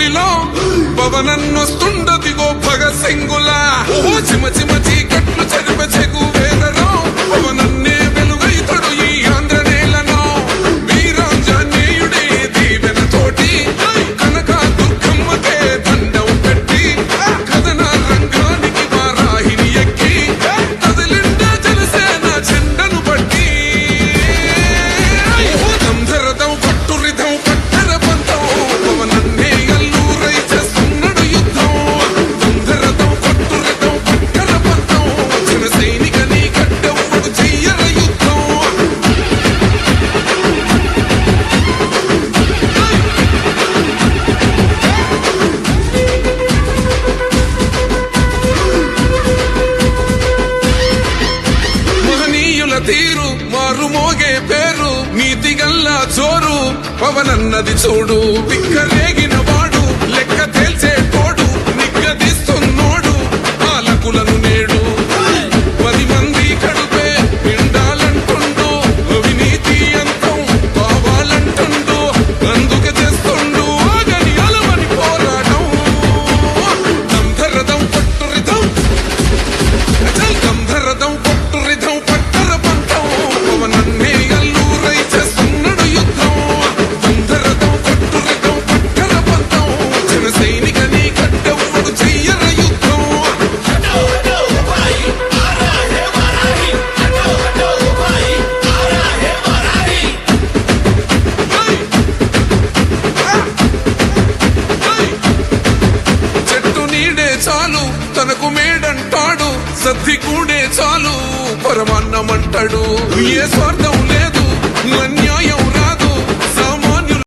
భూమిలో పవనన్నొస్తుండదిగో భగ సింగులా. ఓ చిమ చిమ చీక జోరు మోగే పేరు నీతిగల్లా చోరు పవనన్నది చూడు పిక్కరేగి తనకు మేడంటాడు సద్ది కూడే చాలు పరమాన్నమంటాడు. ఏ స్వార్థ